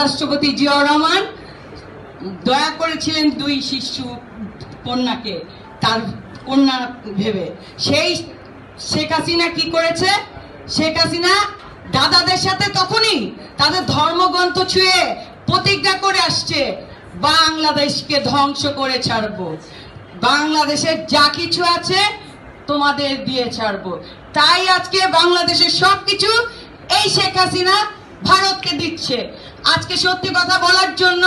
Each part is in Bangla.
রাষ্ট্রপতি জিয়াউর রহমান, দয়া করেছিলেন দুই শিশু কন্যাকে, তার কন্যা ভেবে। সেই শেখ হাসিনা কি করেছে? শেখ হাসিনা দাদাদের সাথে তখনই তাদের ধর্মগ্রন্থ ছুঁয়ে প্রতিজ্ঞা করে আসছে, বাংলাদেশকে ধ্বংস করে ছাড়বো। বাংলাদেশের যা কিছু আছে তোমাদের দিয়ে ছাড়বো। তাই আজকে বাংলাদেশের সবকিছু এই শেখ হাসিনা ভারতকে দিচ্ছে। আজকে সত্যি কথা বলার জন্য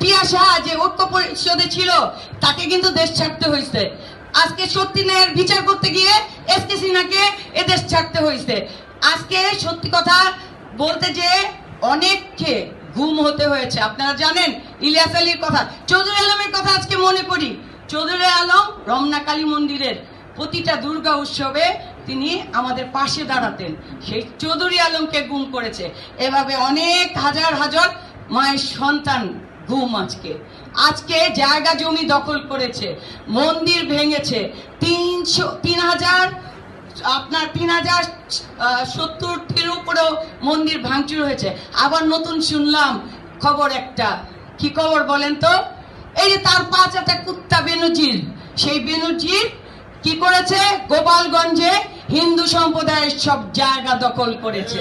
টিয়া শাহ যে ঐক্য পরিষদে ছিল, তাকে কিন্তু দেশ ছাড়তে হয়েছে। আজকে সত্যি ন্যায়ের বিচার করতে গিয়ে এস কে সিনহাকে এদেশ ছাড়তে হয়েছে। আজকে সত্যি কথা বলতে যে অনেককে ঘুম হতে হয়েছে। আপনারা জানেন ইলিয়াস আলীর কথা, চৌধুরী আলমের কথা আজকে মনে করি চৌধুরী আলম রমনা কালী মন্দিরের প্রতিটা দুর্গা উৎসবে তিনি আমাদের পাশে দাঁড়াতেন। সেই চৌধুরী আলমকে গুম করেছে। এভাবে অনেক হাজার হাজার মায়ের সন্তান গুম আজকে। আজকে জায়গা জমি দখল করেছে, মন্দির ভেঙেছে, তিনশো, তিন হাজার, আপনার তিন হাজার সত্তরটির উপরেও মন্দির ভাঙচুর হয়েছে। আবার নতুন শুনলাম খবর একটা। কি খবর বলেন তো? এই যে তার পাঁচ একটা কুত্তা বেনুজির, সেই বেনুজির কি করেছে? গোপালগঞ্জে হিন্দু সম্প্রদায়ের সব জায়গা দখল করেছে।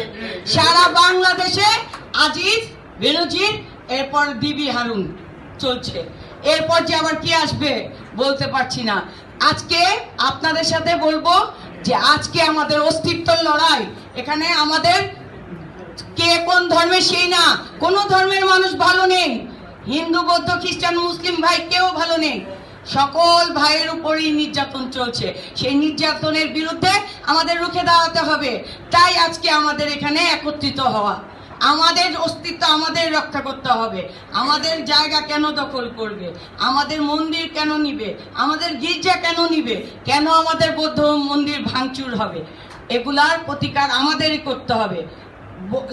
সারা বাংলাদেশে আজিজ, বেনজির, এরপর বিবি হারুন চলছে। এরপর যে আবার কি আসবে বলতে পারছি না। আজকে আপনাদের সাথে বলব যে আজকে আমাদের অস্তিত্বর লড়াই, এখানে আমাদের কে কোন ধর্মের সেই না, কোন ধর্মের মানুষ ভালো নেই। হিন্দু, বৌদ্ধ, খ্রিস্টান, মুসলিম ভাই কেউ ভালো নেই। সকল ভাইয়ের উপরই নির্যাতন চলছে। সেই নির্যাতনের বিরুদ্ধে আমাদের রুখে দাঁড়াতে হবে। তাই আজকে আমাদের এখানে একত্রিত হওয়া। আমাদের অস্তিত্ব আমাদের রক্ষা করতে হবে। আমাদের জায়গা কেন দখল করবে? আমাদের মন্দির কেন নিবে? আমাদের গির্জা কেন নিবে? কেন আমাদের বৌদ্ধ মন্দির ভাঙচুর হবে? এগুলার প্রতিকার আমাদেরই করতে হবে।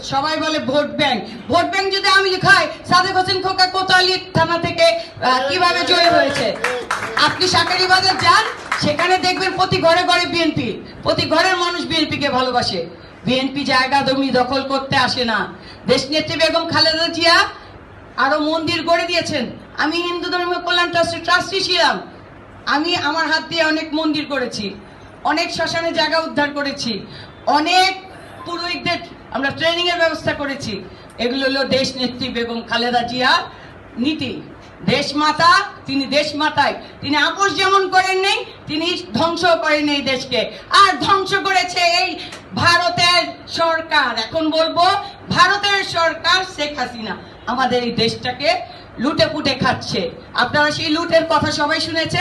সবাই বলে ভোট ব্যাংক। ভোট ব্যাংক যদি আমি লিখাই সাদেক হোসেন খোকা কোতালি থানা থেকে কীভাবে জয় হয়েছে? আপনি সাকারি বাজার যান, সেখানে দেখবেন প্রতি ঘরে ঘরে বিএনপি প্রতি ঘরের মানুষ বিএনপি কে ভালোবাসে। বিএনপি জায়গা জমি দখল করতে আসে না। দেশ নেত্রী বেগম খালেদা জিয়া আরও মন্দির গড়ে দিয়েছেন। আমি হিন্দু ধর্মীয় কল্যাণ ট্রাস্টের ট্রাস্টি ছিলাম। আমি আমার হাত দিয়ে অনেক মন্দির করেছি। অনেক শ্মশানে জায়গা উদ্ধার করেছি। অনেক পুরোহিতদের আমরা ট্রেনিং এর ব্যবস্থা করেছি। এগুলো হলো দেশ নেত্রী বেগম খালেদা জিয়া নীতি। দেশ মাতা তিনি দেশ মাতায় তিনি আপোষ যেমন করেন নেই, তিনি ধ্বংস করেন এই দেশকে। আর ধ্বংস করেছে এই ভারতের সরকার। এখন বলব, ভারতের সরকার শেখ হাসিনা আমাদের এই দেশটাকে লুটে পুটে খাচ্ছে। আপনারা সেই লুটের কথা সবাই শুনেছেন?